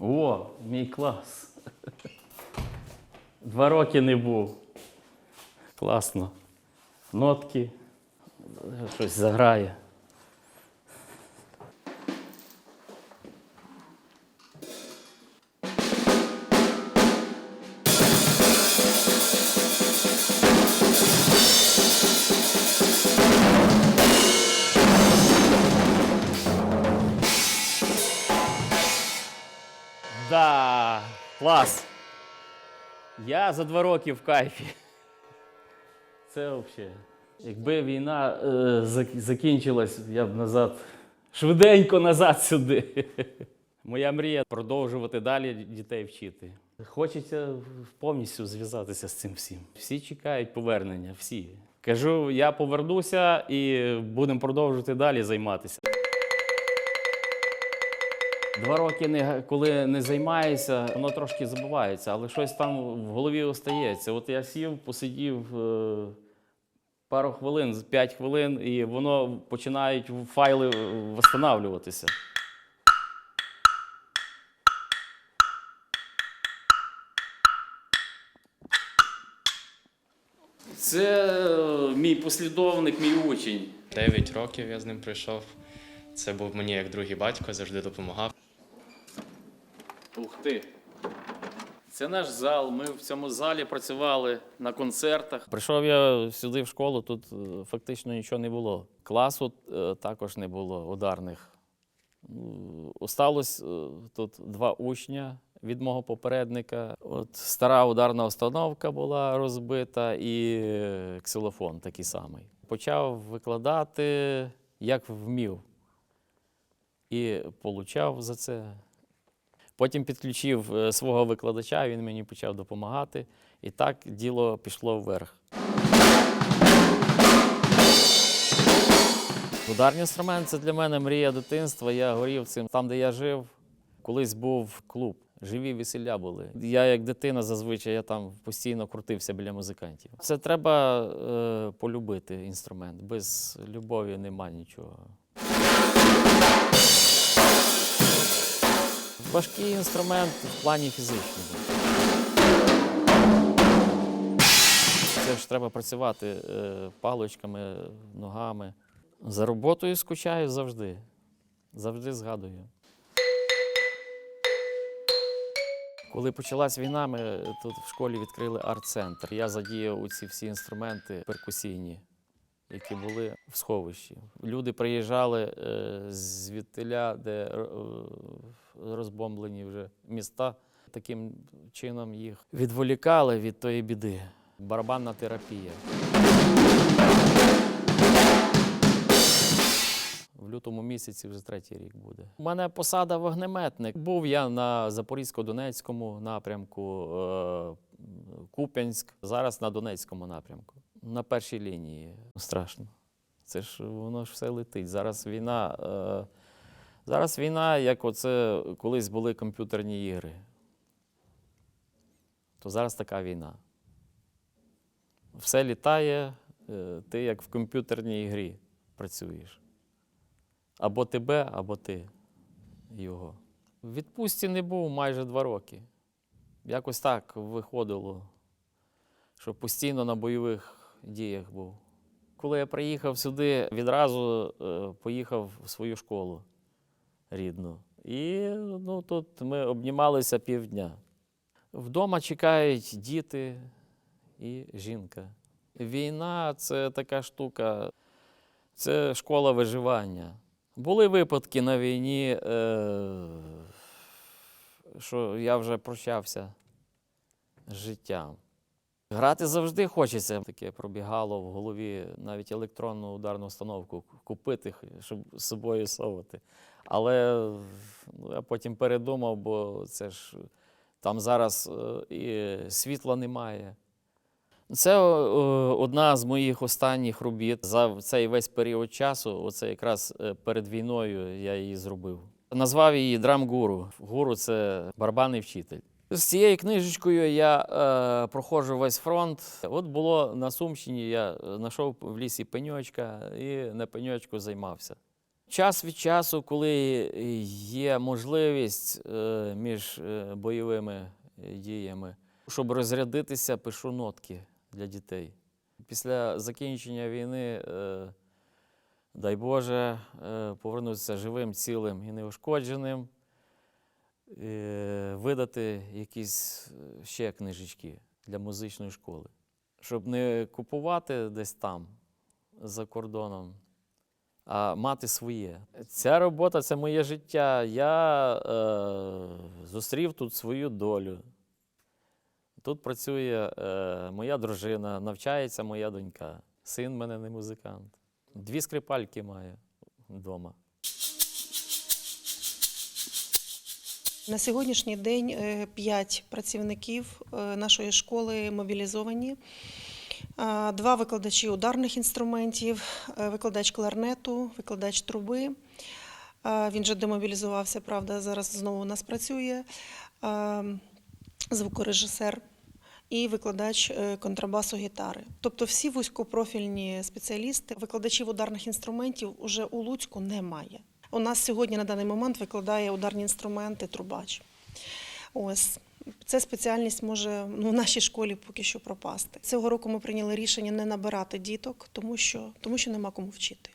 О, мій клас. Два роки не був. Класно. Нотки. Щось заграє. Клас. Я за два роки в кайфі. Це взагалі. Якби війна е, закінчилась, я б назад, швиденько назад сюди. Моя мрія продовжувати далі дітей вчити. Хочеться повністю зв'язатися з цим всім. Всі чекають повернення, всі. Кажу, я повернуся і будемо продовжувати далі займатися. Два роки, не, коли не займаєшся, воно трошки забувається, але щось там в голові остається. От я сів, посидів е, пару хвилин, 5 хвилин, і воно починають файли встановлюватися. Це е, мій послідовник, мій учень. 9 років я з ним пройшов. Це був мені як другий батько, завжди допомагав. Ух ти. Це наш зал. Ми в цьому залі працювали на концертах. Прийшов я сюди в школу, тут е, фактично нічого не було. Класу е, також не було ударних. Ну, Осталось е, тут два учня від мого попередника. От стара ударна установка була розбита, і ксилофон такий самий. Почав викладати, як вмів. І получав за це Потім підключив е, свого викладача, він мені почав допомагати. І так діло пішло вверх. Ударний інструмент це для мене мрія дитинства. Я горів цим. Там, де я жив, колись був клуб. Живі весілля були. Я, як дитина, зазвичай я там постійно крутився біля музикантів. Це треба е, полюбити інструмент. Без любові нема нічого. Важкий інструмент в плані фізичному. Це ж треба працювати е, паличками, ногами. За роботою скучаю завжди. Завжди згадую. Коли почалась війна, ми тут в школі відкрили арт-центр. Я задіяв у ці всі інструменти перкусійні, які були в сховищі. Люди приїжджали е, звідтиля, де е, розбомблені вже міста. Таким чином їх відволікали від тої біди. Барабанна терапія. В лютому місяці вже третій рік буде. У мене посада вогнеметник. Був я на Запорізько-Донецькому напрямку, е, Куп'янськ, зараз на Донецькому напрямку. На першій лінії. Страшно. Це ж воно ж все летить. Зараз війна. Е, зараз війна, як оце колись були комп'ютерні ігри. То зараз така війна. Все літає, е, ти як в комп'ютерній грі працюєш. Або тебе, або ти його. В відпустці не був майже два роки. Якось так виходило, що постійно на бойових діях був. Коли я приїхав сюди, відразу е, поїхав в свою школу рідну. І ну, тут ми обнімалися півдня. Вдома чекають діти і жінка. Війна це така штука, це школа виживання. Були випадки на війні, е, що я вже прощався з життям. Грати завжди хочеться. Таке пробігало в голові навіть електронну ударну установку купити, щоб з собою совати. Але ну, я потім передумав, бо це ж там зараз е, і світла немає. Це одна з моїх останніх робіт. За цей весь період часу, оце якраз е, перед війною я її зробив. Назвав її драм-гуру. Гуру це барабанний вчитель. З цією книжечкою я е, проходжу весь фронт. От було на Сумщині, я знайшов в лісі пеньочка і на пеньочку займався. Час від часу, коли є можливість е, між е, бойовими е, діями, щоб розрядитися, пишу нотки для дітей. Після закінчення війни, е, дай Боже, е, повернутися живим, цілим і неушкодженим, е, видати якісь е, ще книжечки для музичної школи, щоб не купувати десь там, за кордоном, а мати своє. Ця робота це моє життя. Я е, зустрів тут свою долю. Тут працює е, моя дружина, навчається моя донька. Син мене не музикант. Дві скрипальки має вдома. На сьогоднішній день е, п'ять працівників е, нашої школи мобілізовані. Два викладачі ударних інструментів, е, викладач кларнету, викладач труби. Він же демобілізувався, правда, зараз знову у нас працює. Звукорежисер і викладач контрабасу гітари. Тобто всі вузькопрофільні спеціалісти, викладачів ударних інструментів уже у Луцьку немає. У нас сьогодні на даний момент викладає ударні інструменти трубач. Ось ця спеціальність може ну, в нашій школі поки що пропасти. Цього року ми прийняли рішення не набирати діток, тому що, тому що нема кому вчити.